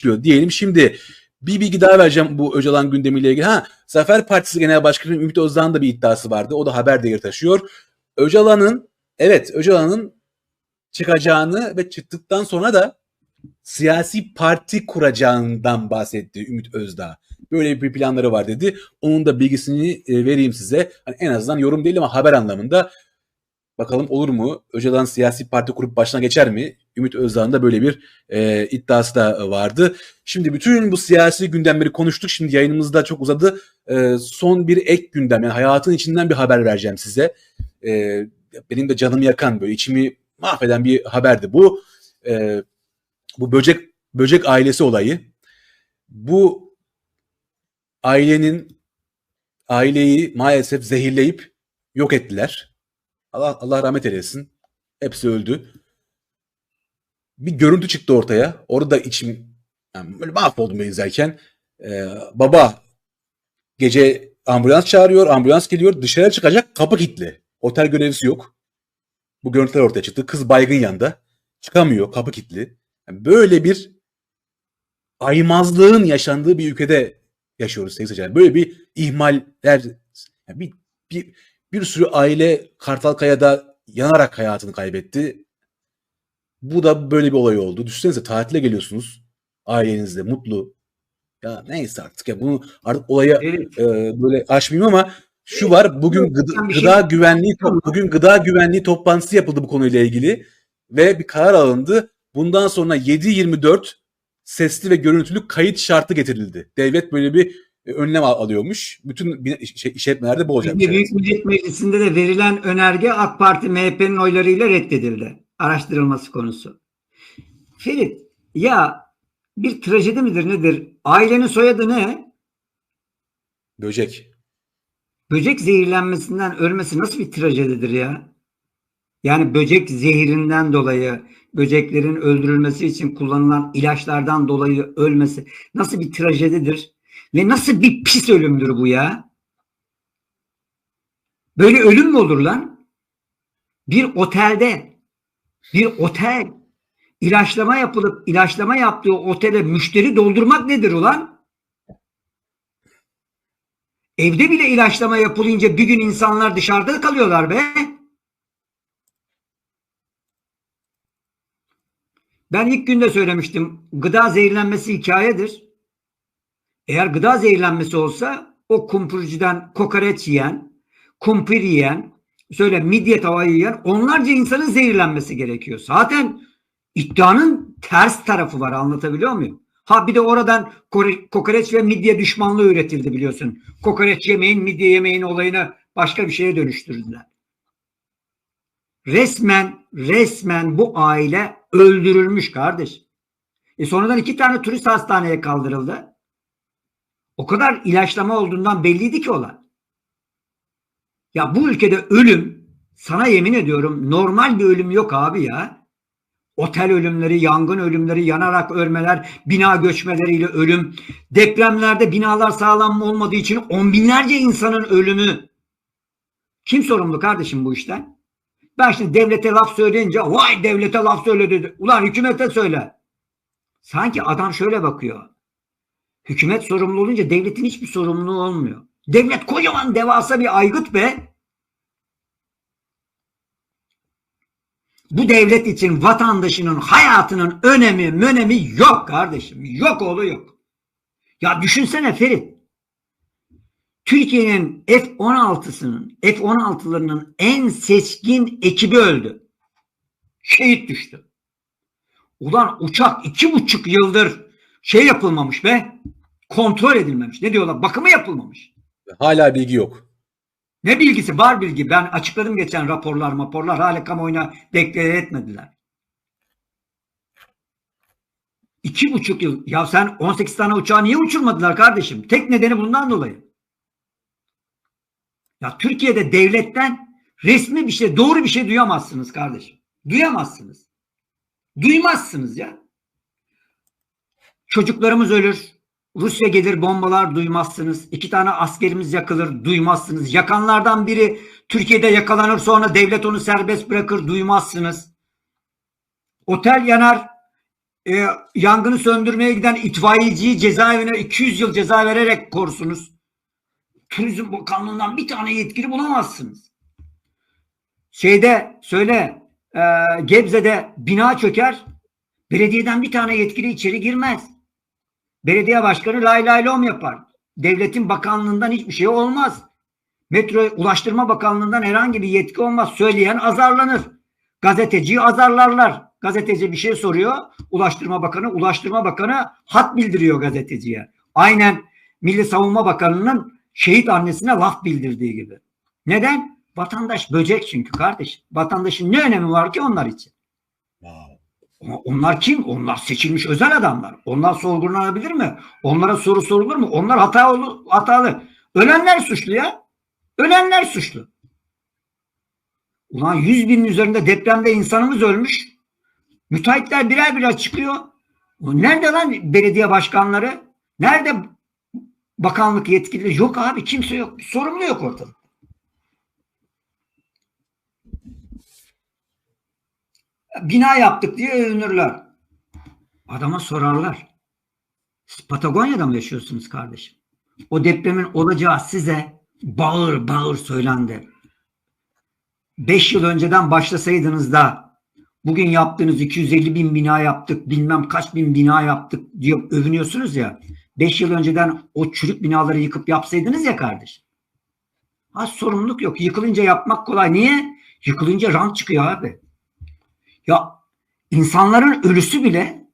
başlıyor diyelim. Şimdi bir bilgi daha vereceğim bu Öcalan gündemiyle ilgili. Ha, Zafer Partisi Genel Başkanı Ümit Özdağ'ın da bir iddiası vardı. O da haber değeri taşıyor. Öcalan'ın evet Öcalan'ın çıkacağını ve çıktıktan sonra da siyasi parti kuracağından bahsetti Ümit Özdağ. Böyle bir planları var dedi. Onun da bilgisini e, vereyim size. Hani en azından yorum değil ama haber anlamında. Bakalım olur mu? Öcalan siyasi parti kurup başına geçer mi? Ümit Özdağ'ın da böyle bir e, iddiası da vardı. Şimdi bütün bu siyasi gündemleri konuştuk. Şimdi yayınımızda çok uzadı. E, son bir ek gündem yani hayatın içinden bir haber vereceğim size. E, benim de canımı yakan böyle içimi mahveden bir haberdi bu. E, bu böcek böcek ailesi olayı. Bu ailenin aileyi maalesef zehirleyip yok ettiler. Allah Allah rahmet eylesin. Hepsi öldü. Bir görüntü çıktı ortaya. Orada içim yani böyle mahvoldum ben izlerken. Ee, baba gece ambulans çağırıyor. Ambulans geliyor. Dışarı çıkacak. Kapı kilitli. Otel görevlisi yok. Bu görüntüler ortaya çıktı. Kız baygın yanda. Çıkamıyor. Kapı kilitli. Yani böyle bir aymazlığın yaşandığı bir ülkede yaşıyoruz sevgili seyirciler. Böyle bir ihmaller yani bir, bir, bir sürü aile Kartalkaya'da yanarak hayatını kaybetti. Bu da böyle bir olay oldu. Düşünsenize tatile geliyorsunuz ailenizle mutlu. Ya neyse artık ya bunu artık olaya Evet. e, böyle açmayayım ama şu var bugün gıda, şey- gıda güvenliği bugün gıda güvenliği toplantısı yapıldı bu konuyla ilgili ve bir karar alındı. Bundan sonra 7-24 sesli ve görüntülü kayıt şartı getirildi. Devlet böyle bir e, önlem al- alıyormuş. Bütün şey, işletmelerde bu olacak. Büyük Millet Meclisi'nde de verilen önerge AK Parti MHP'nin oylarıyla reddedildi. Araştırılması konusu. Ferit ya bir trajedi midir nedir? Ailenin soyadı ne? Böcek. Böcek zehirlenmesinden ölmesi nasıl bir trajedidir ya? Yani böcek zehirinden dolayı, böceklerin öldürülmesi için kullanılan ilaçlardan dolayı ölmesi nasıl bir trajedidir? Ve nasıl bir pis ölümdür bu ya? Böyle ölüm mü olur lan? Bir otelde, bir otel ilaçlama yapılıp ilaçlama yaptığı otele müşteri doldurmak nedir ulan? Evde bile ilaçlama yapılınca bir gün insanlar dışarıda kalıyorlar be. Ben ilk günde söylemiştim. Gıda zehirlenmesi hikayedir. Eğer gıda zehirlenmesi olsa o kumpurcudan kokoreç yiyen, kumpir yiyen, söyle midye tavayı yiyen onlarca insanın zehirlenmesi gerekiyor. Zaten iddianın ters tarafı var anlatabiliyor muyum? Ha bir de oradan kore- kokoreç ve midye düşmanlığı üretildi biliyorsun. Kokoreç yemeğin, midye yemeğin olayını başka bir şeye dönüştürdüler. Resmen, resmen bu aile öldürülmüş kardeş. E sonradan iki tane turist hastaneye kaldırıldı. O kadar ilaçlama olduğundan belliydi ki olay. Ya bu ülkede ölüm, sana yemin ediyorum normal bir ölüm yok abi ya. Otel ölümleri, yangın ölümleri, yanarak ölmeler, bina göçmeleriyle ölüm, depremlerde binalar sağlam olmadığı için on binlerce insanın ölümü. Kim sorumlu kardeşim bu işten? Ben şimdi devlete laf söyleyince vay devlete laf söyledi. Ulan hükümete söyle. Sanki adam şöyle bakıyor. Hükümet sorumlu olunca devletin hiçbir sorumluluğu olmuyor. Devlet kocaman devasa bir aygıt be. Bu devlet için vatandaşının hayatının önemi mönemi yok kardeşim. Yok oğlu yok. Ya düşünsene Ferit. Türkiye'nin F-16'sının F-16'larının en seçkin ekibi öldü. Şehit düştü. Ulan uçak iki buçuk yıldır şey yapılmamış be. Kontrol edilmemiş. Ne diyorlar? Bakımı yapılmamış. Hala bilgi yok. Ne bilgisi? Var bilgi. Ben açıkladım geçen raporlar raporlar. Hala kamuoyuna deklare etmediler. İki buçuk yıl. Ya sen 18 tane uçağı niye uçurmadılar kardeşim? Tek nedeni bundan dolayı. Ya Türkiye'de devletten resmi bir şey, doğru bir şey duyamazsınız kardeşim. Duyamazsınız. Duymazsınız ya. Çocuklarımız ölür. Rusya gelir bombalar duymazsınız. İki tane askerimiz yakılır duymazsınız. Yakanlardan biri Türkiye'de yakalanır sonra devlet onu serbest bırakır duymazsınız. Otel yanar. e, yangını söndürmeye giden itfaiyeciyi cezaevine 200 yıl ceza vererek korsunuz. Turizm Bakanlığı'ndan bir tane yetkili bulamazsınız. Şeyde söyle e, Gebze'de bina çöker. Belediyeden bir tane yetkili içeri girmez. Belediye başkanı lay lay lom yapar. Devletin bakanlığından hiçbir şey olmaz. Metro Ulaştırma Bakanlığı'ndan herhangi bir yetki olmaz. Söyleyen azarlanır. Gazeteciyi azarlarlar. Gazeteci bir şey soruyor. Ulaştırma Bakanı, Ulaştırma Bakanı hat bildiriyor gazeteciye. Aynen Milli Savunma Bakanı'nın şehit annesine laf bildirdiği gibi. Neden? Vatandaş böcek çünkü kardeş. Vatandaşın ne önemi var ki onlar için? Onlar kim? Onlar seçilmiş özel adamlar. Onlar sorgulanabilir mi? Onlara soru sorulur mu? Onlar hatalı, hatalı. Ölenler suçlu ya. Ölenler suçlu. Ulan 100 binin üzerinde depremde insanımız ölmüş. Müteahhitler birer birer çıkıyor. Nerede lan belediye başkanları? Nerede bakanlık yetkilileri? Yok abi kimse yok. Sorumlu yok ortada. Bina yaptık diye övünürler. Adama sorarlar. Siz Patagonya'da mı yaşıyorsunuz kardeşim? O depremin olacağı size bağır bağır söylendi. 5 yıl önceden başlasaydınız da bugün yaptığınız 250 bin bina yaptık bilmem kaç bin bina yaptık diye övünüyorsunuz ya. 5 yıl önceden o çürük binaları yıkıp yapsaydınız ya kardeşim. Ha sorumluluk yok. Yıkılınca yapmak kolay. Niye? Yıkılınca rant çıkıyor abi. Ya insanların ölüsü bile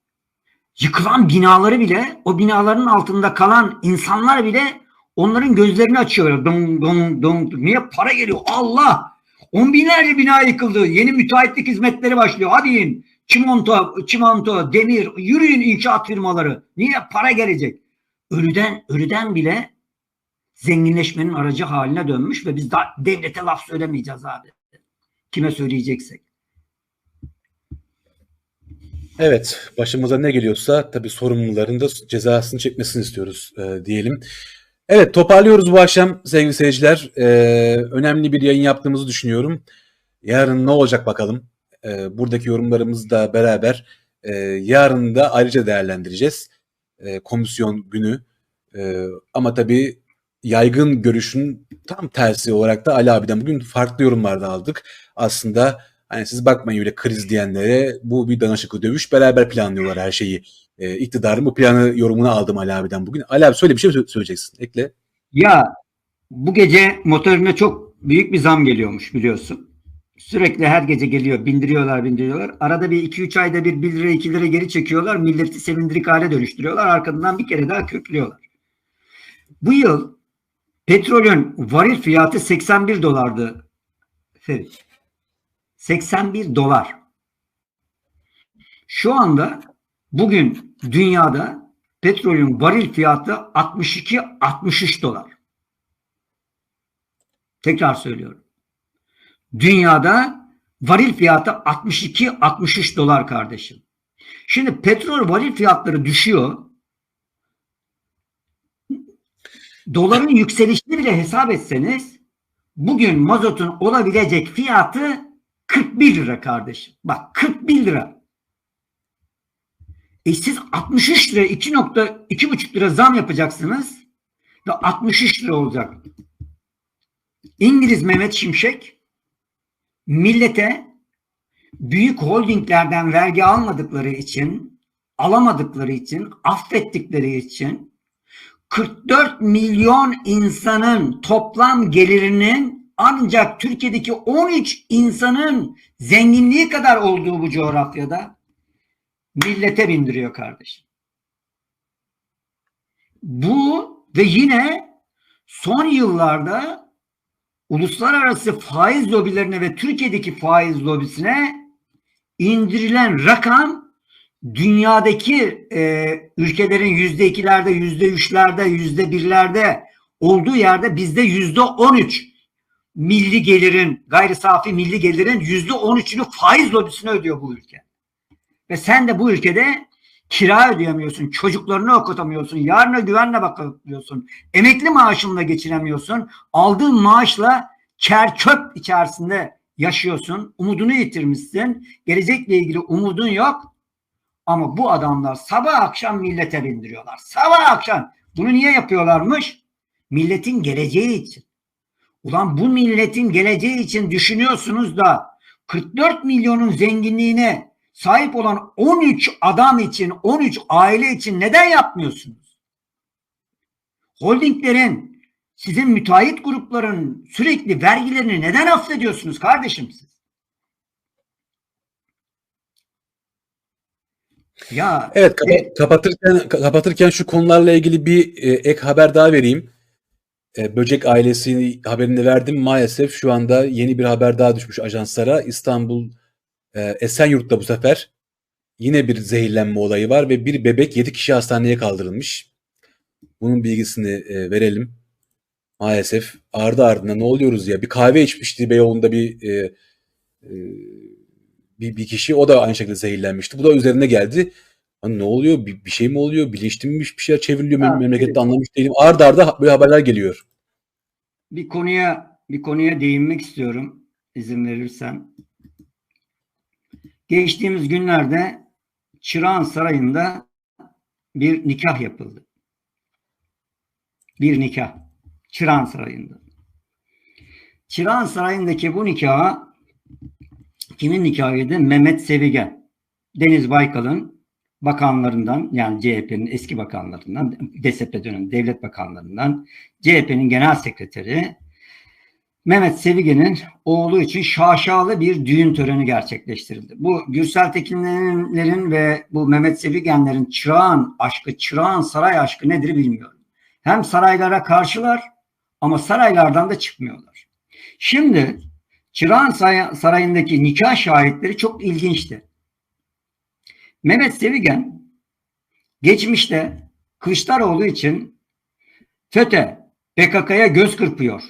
yıkılan binaları bile o binaların altında kalan insanlar bile onların gözlerini açıyor. Dong dong dong. Niye? Para geliyor. Allah! On binlerce bina yıkıldı. Yeni müteahhitlik hizmetleri başlıyor. Hadi in. Çimento, çimento, demir, yürüyün inşaat firmaları. Niye? Para gelecek. Ölüden, ölüden bile zenginleşmenin aracı haline dönmüş ve biz daha devlete laf söylemeyeceğiz abi. Kime söyleyeceksek. Evet, başımıza ne geliyorsa tabii sorumluların da cezasını çekmesini istiyoruz e, diyelim. Evet, toparlıyoruz bu akşam sevgili seyirciler. E, önemli bir yayın yaptığımızı düşünüyorum. Yarın ne olacak bakalım. E, buradaki yorumlarımızı da beraber e, yarın da ayrıca değerlendireceğiz. E, komisyon günü. E, ama tabii yaygın görüşün tam tersi olarak da Ali abiden bugün farklı yorumlar da aldık. Aslında Hani siz bakmayın öyle kriz diyenlere bu bir danışıklı dövüş beraber planlıyorlar her şeyi. E, iktidarın bu planı yorumunu aldım Ali abiden bugün. Ali abi söyle bir şey söyleyeceksin? Ekle. Ya bu gece motorine çok büyük bir zam geliyormuş biliyorsun. Sürekli her gece geliyor. Bindiriyorlar bindiriyorlar. Arada bir 2-3 ayda bir 1 lira 2 lira geri çekiyorlar. Milleti sevindirik hale dönüştürüyorlar. Arkadan bir kere daha köklüyorlar. Bu yıl petrolün varil fiyatı 81 dolardı. Ferit. 81 dolar. Şu anda bugün dünyada petrolün varil fiyatı 62-63 dolar. Tekrar söylüyorum. Dünyada varil fiyatı 62-63 dolar kardeşim. Şimdi petrol varil fiyatları düşüyor. Doların yükselişini bile hesap etseniz bugün mazotun olabilecek fiyatı 41 lira kardeşim. Bak 41 lira. E siz 63 lira 2.2,5 lira zam yapacaksınız ve 63 lira olacak. İngiliz Mehmet Şimşek millete büyük holdinglerden vergi almadıkları için, alamadıkları için, affettikleri için 44 milyon insanın toplam gelirinin ancak Türkiye'deki 13 insanın zenginliği kadar olduğu bu coğrafyada millete bindiriyor kardeşim. Bu ve yine son yıllarda uluslararası faiz lobilerine ve Türkiye'deki faiz lobisine indirilen rakam dünyadaki e, ülkelerin yüzde ikilerde, yüzde üçlerde, yüzde birlerde olduğu yerde bizde yüzde on üç milli gelirin, gayri safi milli gelirin yüzde on üçünü faiz lobisine ödüyor bu ülke. Ve sen de bu ülkede kira ödeyemiyorsun, çocuklarını okutamıyorsun, yarına güvenle bakamıyorsun, emekli maaşınla geçinemiyorsun, aldığın maaşla ker çöp içerisinde yaşıyorsun, umudunu yitirmişsin, gelecekle ilgili umudun yok. Ama bu adamlar sabah akşam millete bindiriyorlar. Sabah akşam. Bunu niye yapıyorlarmış? Milletin geleceği için. Ulan bu milletin geleceği için düşünüyorsunuz da 44 milyonun zenginliğine sahip olan 13 adam için, 13 aile için neden yapmıyorsunuz? Holdinglerin, sizin müteahhit grupların sürekli vergilerini neden affediyorsunuz kardeşim siz? Ya Evet kapa- kapatırken kapatırken şu konularla ilgili bir e, ek haber daha vereyim. E, Böcek ailesi haberini verdim. Maalesef şu anda yeni bir haber daha düşmüş ajanslara. İstanbul e, Esenyurt'ta bu sefer yine bir zehirlenme olayı var ve bir bebek 7 kişi hastaneye kaldırılmış. Bunun bilgisini e, verelim. Maalesef ardı ardına ne oluyoruz ya? Bir kahve içmişti Beyoğlu'nda bir e, e, bir, bir kişi o da aynı şekilde zehirlenmişti. Bu da üzerine geldi. Hani ne oluyor? Bir, bir şey mi oluyor? Bilinçli mi bir şeyler çevriliyor Ha, mem- memlekette anlamış değilim. Arda arda böyle haberler geliyor. bir konuya bir konuya değinmek istiyorum izin verirsen. Geçtiğimiz günlerde Çırağan Sarayı'nda bir nikah yapıldı. Bir nikah. Çırağan Sarayı'nda. Çırağan Sarayı'ndaki bu nikaha kimin nikahıydı? Mehmet Sevigen. Deniz Baykal'ın bakanlarından yani CHP'nin eski bakanlarından, DSP dönemi devlet bakanlarından CHP'nin genel sekreteri Mehmet Sevigen'in oğlu için şaşalı bir düğün töreni gerçekleştirildi. Bu Gürsel Tekinlerin ve bu Mehmet Sevigenlerin çırağın aşkı, çırağın saray aşkı nedir bilmiyorum. Hem saraylara karşılar ama saraylardan da çıkmıyorlar. Şimdi Çırağan Sarayı'ndaki nikah şahitleri çok ilginçti. Mehmet Sevigen geçmişte Kılıçdaroğlu için FETÖ, PKK'ya göz kırpıyor.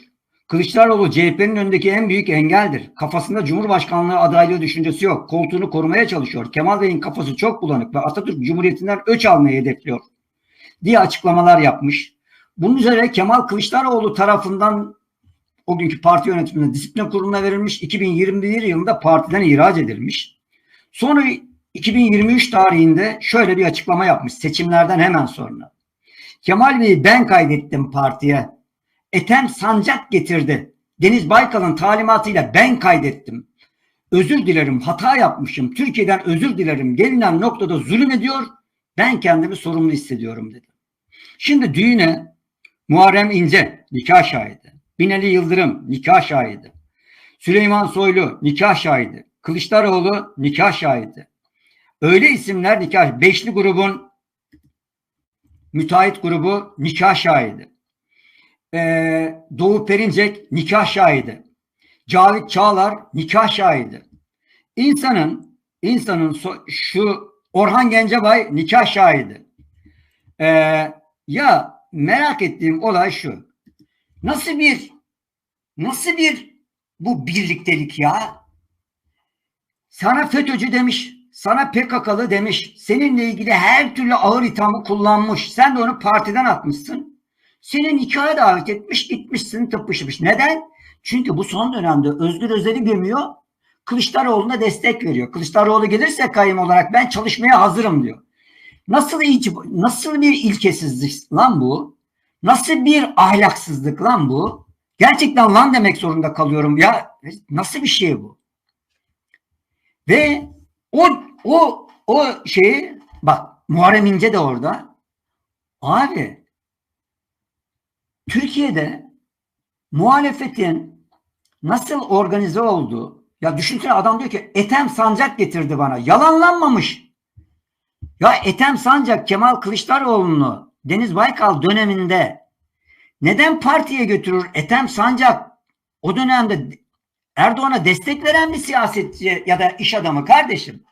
Kılıçdaroğlu CHP'nin önündeki en büyük engeldir. Kafasında Cumhurbaşkanlığı adaylığı düşüncesi yok. Koltuğunu korumaya çalışıyor. Kemal Bey'in kafası çok bulanık ve Atatürk Cumhuriyeti'nden öç almayı hedefliyor diye açıklamalar yapmış. Bunun üzerine Kemal Kılıçdaroğlu tarafından o günkü parti yönetimine disiplin kuruluna verilmiş. 2021 yılında partiden ihraç edilmiş. Sonra 2023 tarihinde şöyle bir açıklama yapmış seçimlerden hemen sonra. Kemal Bey'i ben kaydettim partiye. Ethem Sancak getirdi. Deniz Baykal'ın talimatıyla ben kaydettim. Özür dilerim, hata yapmışım. Türkiye'den özür dilerim. Gelinen noktada zulüm ediyor. Ben kendimi sorumlu hissediyorum dedi. Şimdi düğüne Muharrem İnce nikah şahidi. Binali Yıldırım nikah şahidi. Süleyman Soylu nikah şahidi. Kılıçdaroğlu nikah şahidi. Öyle isimler nikah. Beşli grubun müteahhit grubu nikah şahidi. Ee, Doğu Perinçek nikah şahidi. Cavit Çağlar nikah şahidi. İnsanın insanın so- şu Orhan Gencebay nikah şahidi. Ee, ya merak ettiğim olay şu. Nasıl bir nasıl bir bu birliktelik ya? Sana FETÖ'cü demiş, sana PKK'lı demiş, seninle ilgili her türlü ağır ithamı kullanmış. Sen de onu partiden atmışsın. Senin nikaha davet etmiş, gitmişsin, tıpışmış. Neden? Çünkü bu son dönemde Özgür Özel'i gömüyor, Kılıçdaroğlu'na destek veriyor. Kılıçdaroğlu gelirse kayım olarak ben çalışmaya hazırım diyor. Nasıl nasıl bir ilkesizlik lan bu? Nasıl bir ahlaksızlık lan bu? Gerçekten lan demek zorunda kalıyorum ya. Nasıl bir şey bu? Ve o o o şeyi bak Muharrem İnce de orada. Abi Türkiye'de muhalefetin nasıl organize olduğu ya düşünsene adam diyor ki Ethem Sancak getirdi bana. Yalanlanmamış. Ya Ethem Sancak Kemal Kılıçdaroğlu'nu Deniz Baykal döneminde neden partiye götürür? Ethem Sancak o dönemde Erdoğan'a destek veren bir siyasetçi ya da iş adamı kardeşim.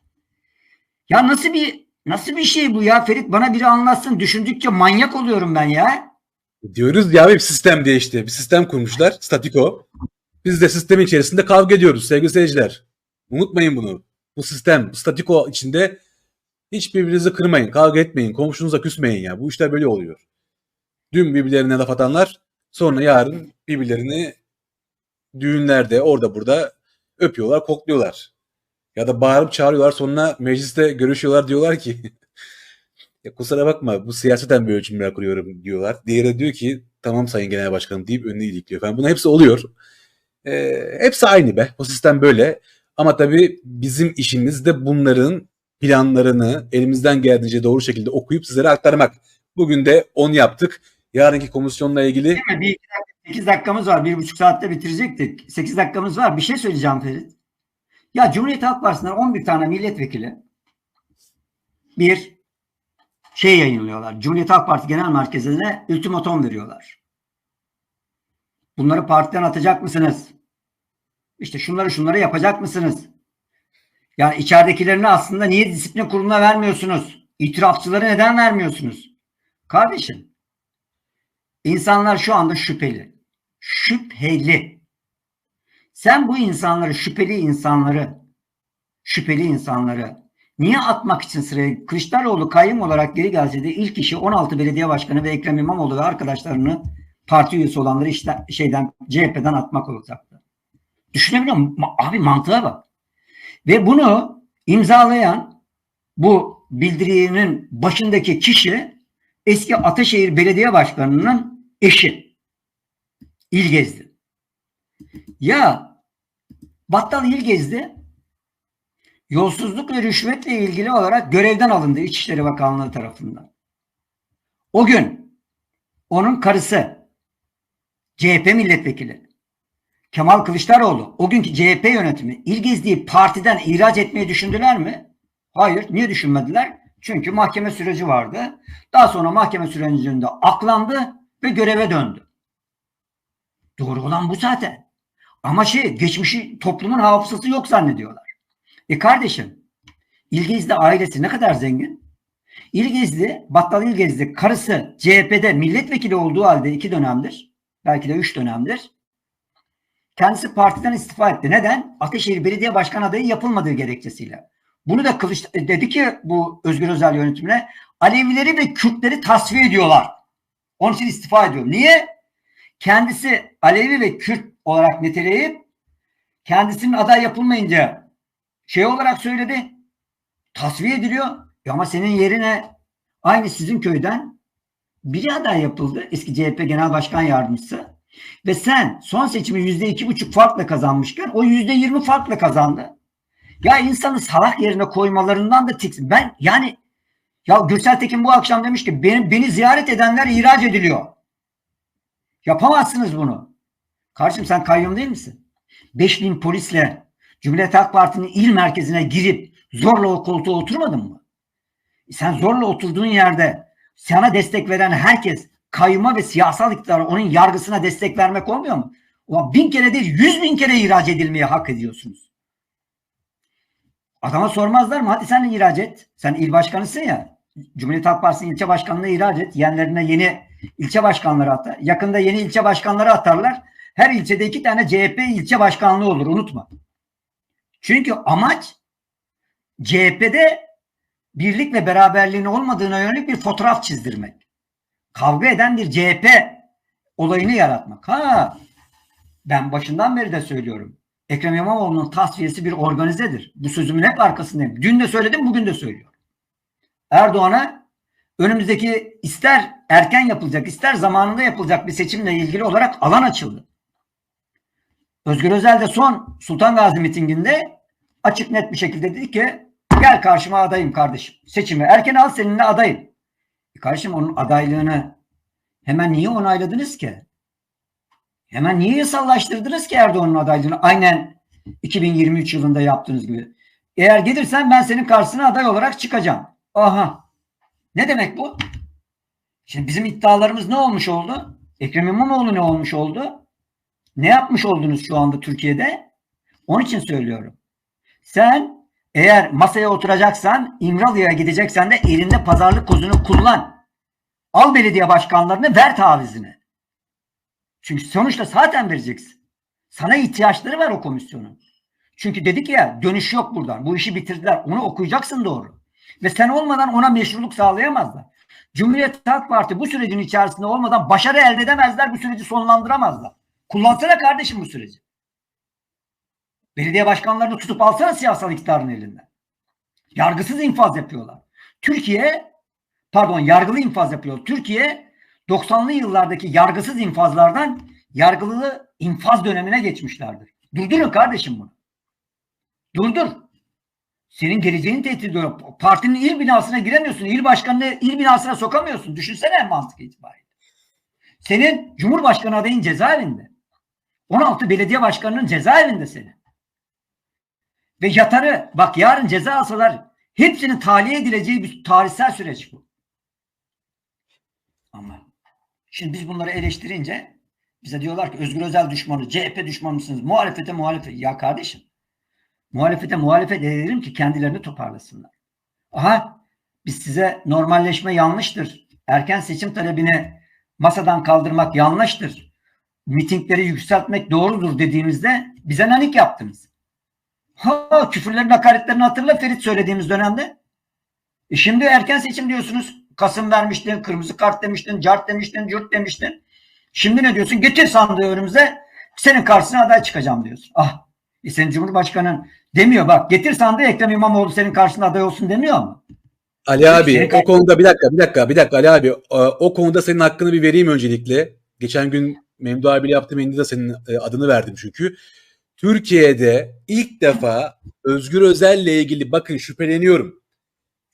Ya nasıl bir nasıl bir şey bu ya Ferit bana biri anlatsın. Düşündükçe manyak oluyorum ben ya. Diyoruz ya bir sistem diye işte. Bir sistem kurmuşlar. Statiko. Biz de sistemin içerisinde kavga ediyoruz sevgili seyirciler. Unutmayın bunu. Bu sistem, bu statiko içinde hiç birbirinizi kırmayın, kavga etmeyin, komşunuza küsmeyin ya. Bu işler böyle oluyor. Dün birbirlerine laf atanlar sonra yarın birbirlerini düğünlerde orada burada öpüyorlar, kokluyorlar. Ya da bağırıp çağırıyorlar sonra mecliste görüşüyorlar diyorlar ki ya kusura bakma bu siyaseten böyle cümleler kuruyorum diyorlar. Diğeri diyor ki tamam sayın genel başkanım deyip önüne ilikliyor falan. Bunun hepsi oluyor. Ee, hepsi aynı be. O sistem böyle. Ama tabii bizim işimiz de bunların planlarını elimizden geldiğince doğru şekilde okuyup sizlere aktarmak. Bugün de onu yaptık. Yarınki komisyonla ilgili Değil mi? Bir iki dakika, 8 dakikamız var. Bir buçuk saatte bitirecektik. 8 dakikamız var. Bir şey söyleyeceğim Ferit. Ya Cumhuriyet Halk Partisi'nden 11 tane milletvekili bir şey yayınlıyorlar. Cumhuriyet Halk Parti Genel Merkezi'ne ultimatom veriyorlar. Bunları partiden atacak mısınız? İşte şunları şunları yapacak mısınız? Yani içeridekilerini aslında niye disiplin kuruluna vermiyorsunuz? İtirafçıları neden vermiyorsunuz? Kardeşim İnsanlar şu anda şüpheli. Şüpheli. Sen bu insanları, şüpheli insanları, şüpheli insanları niye atmak için sıraya Kılıçdaroğlu kayyum olarak geri gelse de ilk işi 16 belediye başkanı ve Ekrem İmamoğlu ve arkadaşlarını parti üyesi olanları işte şeyden CHP'den atmak olacaktı. Düşünebiliyor musun? Abi mantığa bak. Ve bunu imzalayan bu bildirinin başındaki kişi eski Ataşehir Belediye Başkanı'nın eşi. İlgezdi. Ya Battal İlgezdi yolsuzluk ve rüşvetle ilgili olarak görevden alındı İçişleri Bakanlığı tarafından. O gün onun karısı CHP milletvekili Kemal Kılıçdaroğlu o günkü CHP yönetimi İlgezdi'yi partiden ihraç etmeyi düşündüler mi? Hayır. Niye düşünmediler? Çünkü mahkeme süreci vardı. Daha sonra mahkeme sürecinde aklandı ve göreve döndü. Doğru olan bu zaten. Ama şey geçmişi toplumun hafızası yok zannediyorlar. E kardeşim İlgezdi ailesi ne kadar zengin? İlgezdi, Battal İlgezdi karısı CHP'de milletvekili olduğu halde iki dönemdir. Belki de üç dönemdir. Kendisi partiden istifa etti. Neden? Ateşehir Belediye Başkan adayı yapılmadığı gerekçesiyle. Bunu da Kılıç dedi ki bu Özgür Özel yönetimine Alevileri ve Kürtleri tasfiye ediyorlar. Onun için istifa ediyor. Niye? Kendisi Alevi ve Kürt olarak niteleyip kendisinin aday yapılmayınca şey olarak söyledi. Tasfiye ediliyor. E ama senin yerine aynı sizin köyden biri aday yapıldı. Eski CHP Genel Başkan Yardımcısı. Ve sen son seçimi yüzde iki buçuk farkla kazanmışken o yüzde yirmi farkla kazandı. Ya insanı salak yerine koymalarından da tiksin. Ben yani ya Gürsel Tekin bu akşam demiş ki beni, beni ziyaret edenler ihraç ediliyor. Yapamazsınız bunu. Kardeşim sen kayyum değil misin? 5000 polisle Cumhuriyet Halk Parti'nin il merkezine girip zorla o koltuğa oturmadın mı? Sen zorla oturduğun yerde sana destek veren herkes kayyuma ve siyasal iktidara onun yargısına destek vermek olmuyor mu? Ulan bin kere değil yüz bin kere ihraç edilmeye hak ediyorsunuz. Adama sormazlar mı? Hadi sen de ihraç et. Sen il başkanısın ya. Cumhuriyet Halk Partisi'nin ilçe başkanlığı ihraç et. Yerlerine yeni ilçe başkanları atar. Yakında yeni ilçe başkanları atarlar. Her ilçede iki tane CHP ilçe başkanlığı olur. Unutma. Çünkü amaç CHP'de birlik ve beraberliğin olmadığına yönelik bir fotoğraf çizdirmek. Kavga eden bir CHP olayını yaratmak. Ha, ben başından beri de söylüyorum. Ekrem İmamoğlu'nun tasfiyesi bir organizedir. Bu sözümün hep arkasındayım. Dün de söyledim, bugün de söylüyorum. Erdoğan'a önümüzdeki ister erken yapılacak, ister zamanında yapılacak bir seçimle ilgili olarak alan açıldı. Özgür Özel de son Sultan Gazi mitinginde açık net bir şekilde dedi ki gel karşıma adayım kardeşim. Seçimi erken al seninle adayım. E kardeşim onun adaylığını hemen niye onayladınız ki? Hemen niye yasallaştırdınız ki Erdoğan'ın adaylığını? Aynen 2023 yılında yaptığınız gibi. Eğer gelirsen ben senin karşısına aday olarak çıkacağım. Aha. Ne demek bu? Şimdi bizim iddialarımız ne olmuş oldu? Ekrem İmamoğlu ne olmuş oldu? Ne yapmış oldunuz şu anda Türkiye'de? Onun için söylüyorum. Sen eğer masaya oturacaksan, İmralı'ya gideceksen de elinde pazarlık kozunu kullan. Al belediye başkanlarını ver tavizini. Çünkü sonuçta zaten vereceksin. Sana ihtiyaçları var o komisyonun. Çünkü dedik ya dönüş yok buradan. Bu işi bitirdiler. Onu okuyacaksın doğru. Ve sen olmadan ona meşruluk sağlayamazlar. Cumhuriyet Halk Parti bu sürecin içerisinde olmadan başarı elde edemezler. Bu süreci sonlandıramazlar. Kullansana kardeşim bu süreci. Belediye başkanlarını tutup alsana siyasal iktidarın elinden. Yargısız infaz yapıyorlar. Türkiye pardon yargılı infaz yapıyor. Türkiye 90'lı yıllardaki yargısız infazlardan yargılı infaz dönemine geçmişlerdir. Durdurun kardeşim bunu. Durdur. Senin geleceğini tehdit ediyor. Partinin il binasına giremiyorsun. İl başkanını il binasına sokamıyorsun. Düşünsene en mantık itibariyle. Senin Cumhurbaşkanı adayın cezaevinde. 16 belediye başkanının cezaevinde senin. Ve yatarı bak yarın ceza alsalar hepsinin tahliye edileceği bir tarihsel süreç bu. Ama şimdi biz bunları eleştirince bize diyorlar ki Özgür Özel düşmanı, CHP düşmanı mısınız? Muhalefete muhalefet. Ya kardeşim muhalefete muhalefet edelim ki kendilerini toparlasınlar. Aha biz size normalleşme yanlıştır. Erken seçim talebini masadan kaldırmak yanlıştır. Mitingleri yükseltmek doğrudur dediğimizde bize nanik yaptınız. Ha küfürlerin hakaretlerini hatırla Ferit söylediğimiz dönemde. E şimdi erken seçim diyorsunuz. Kasım vermiştin, kırmızı kart demiştin, cart demiştin, cürt demiştin. Şimdi ne diyorsun? Getir sandığı önümüze. Senin karşısına aday çıkacağım diyorsun. Ah. E senin Cumhurbaşkanın demiyor bak getir sandığı Ekrem İmamoğlu senin karşısına aday olsun demiyor mu? Ali abi Şey- o konuda bir dakika bir dakika bir dakika Ali abi o konuda senin hakkını bir vereyim öncelikle. Geçen gün Memdu abiyle yaptığım da senin e, adını verdim çünkü. Türkiye'de ilk defa Özgür Özel'le ilgili bakın şüpheleniyorum.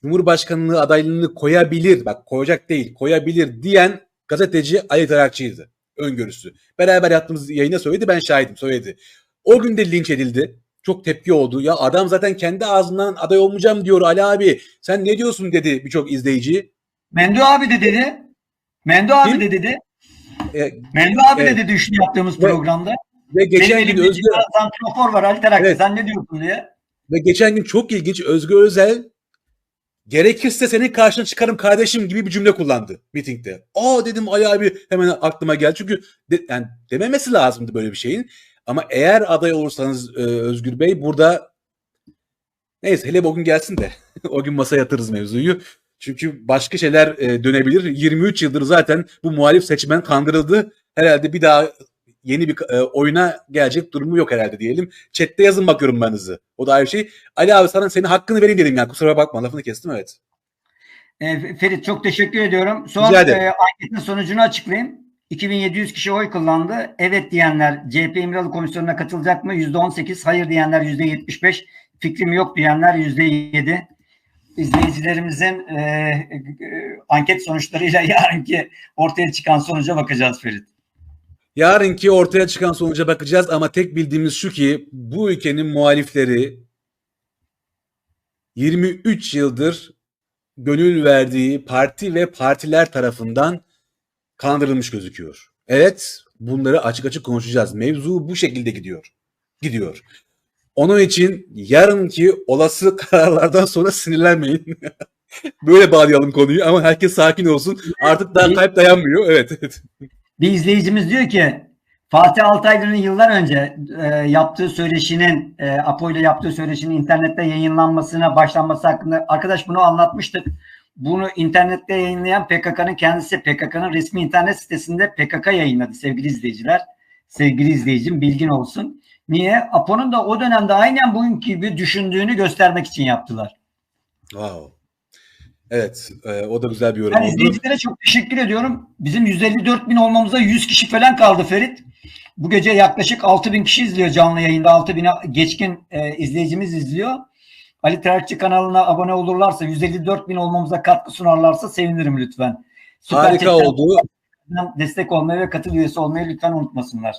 Cumhurbaşkanlığı adaylığını koyabilir, bak koyacak değil, koyabilir diyen gazeteci Ali Tarakçı'ydı. Öngörüsü. Beraber yaptığımız yayına söyledi, ben şahidim, söyledi. O gün de linç edildi. Çok tepki oldu. Ya adam zaten kendi ağzından aday olmayacağım diyor Ali abi. Sen ne diyorsun dedi birçok izleyici. Mendo abi de dedi. Mendo abi Kim? de dedi. E, Mendo abi Evet. de dedi üçlü yaptığımız Ve- programda. ve geçen Benim gün Özgür santrofor var Ali Tarakçı Evet. sen ne diyorsun diye. ve geçen gün çok ilginç Özgür Özel gerekirse senin karşına çıkarım kardeşim gibi bir cümle kullandı mitingde. Aa dedim Ali abi hemen aklıma geldi. Çünkü de, yani dememesi lazımdı böyle bir şeyin. Ama eğer aday olursanız e, Özgür Bey burada neyse hele o gün gelsin de o gün masaya yatırırız mevzuyu. Çünkü başka şeyler e, dönebilir. 23 yıldır zaten bu muhalif seçmen kandırıldı. Herhalde bir daha yeni bir e, oyuna gelecek durumu yok herhalde diyelim. Chat'te yazın bakıyorum ben hızı. O da ayrı şey. Ali abi sana senin hakkını vereyim dedim yani. Kusura bakma lafını kestim evet. E, Ferit çok teşekkür ediyorum. Son e, anketin sonucunu açıklayayım. 2700 kişi oy kullandı. Evet diyenler CHP İmralı Komisyonu'na katılacak mı? %18. Hayır diyenler %75. Fikrim yok diyenler %7. İzleyicilerimizin e, e, anket sonuçlarıyla yarınki ortaya çıkan sonuca bakacağız Ferit. Yarınki ortaya çıkan sonuca bakacağız ama tek bildiğimiz şu ki bu ülkenin muhalifleri 23 yıldır gönül verdiği parti ve partiler tarafından kandırılmış gözüküyor. Evet, bunları açık açık konuşacağız. Mevzu bu şekilde gidiyor. Gidiyor. Onun için yarınki olası kararlardan sonra sinirlenmeyin. Böyle bağlayalım konuyu ama herkes sakin olsun. Artık daha kalp dayanmıyor. Evet, evet. Bir izleyicimiz diyor ki Fatih Altaylı'nın yıllar önce e, yaptığı söyleşinin e, Apo ile yaptığı söyleşinin internette yayınlanmasına başlanması hakkında arkadaş bunu anlatmıştık. Bunu internette yayınlayan PKK'nın kendisi PKK'nın resmi internet sitesinde PKK yayınladı sevgili izleyiciler. Sevgili izleyicim bilgin olsun. Niye? Apo'nun da o dönemde aynen bugünkü gibi düşündüğünü göstermek için yaptılar. Wow. Evet, e, o da güzel bir yorum Ben oldu. izleyicilere çok teşekkür ediyorum. Bizim 154 bin olmamıza 100 kişi falan kaldı Ferit. Bu gece yaklaşık 6 bin kişi izliyor canlı yayında. 6 bine geçkin e, izleyicimiz izliyor. Ali Terakçı kanalına abone olurlarsa 154 bin olmamıza katkı sunarlarsa sevinirim lütfen. Süper Harika oldu. Destek olmayı ve katıl üyesi olmayı lütfen unutmasınlar.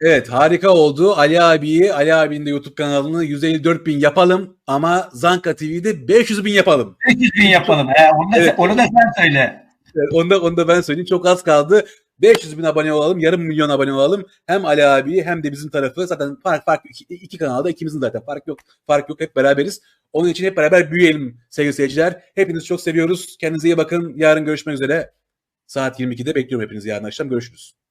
Evet, harika oldu. Ali abiyi, Ali abinin de YouTube kanalını 154 bin yapalım ama Zanka TV'de 500 bin yapalım. 500 bin yapalım. He, onu, da, Evet. onu da sen söyle. Evet, Onu da, onu da ben söyleyeyim. Çok az kaldı. 500 bin abone olalım, yarım milyon abone olalım. Hem Ali abi hem de bizim tarafı. Zaten fark fark iki, iki kanalda ikimizin zaten fark yok. Fark yok. Hep beraberiz. Onun için hep beraber büyüyelim sevgili seyirciler. Hepinizi çok seviyoruz. Kendinize iyi bakın. Yarın görüşmek üzere. Saat 22'de bekliyorum hepinizi yarın akşam. Görüşürüz.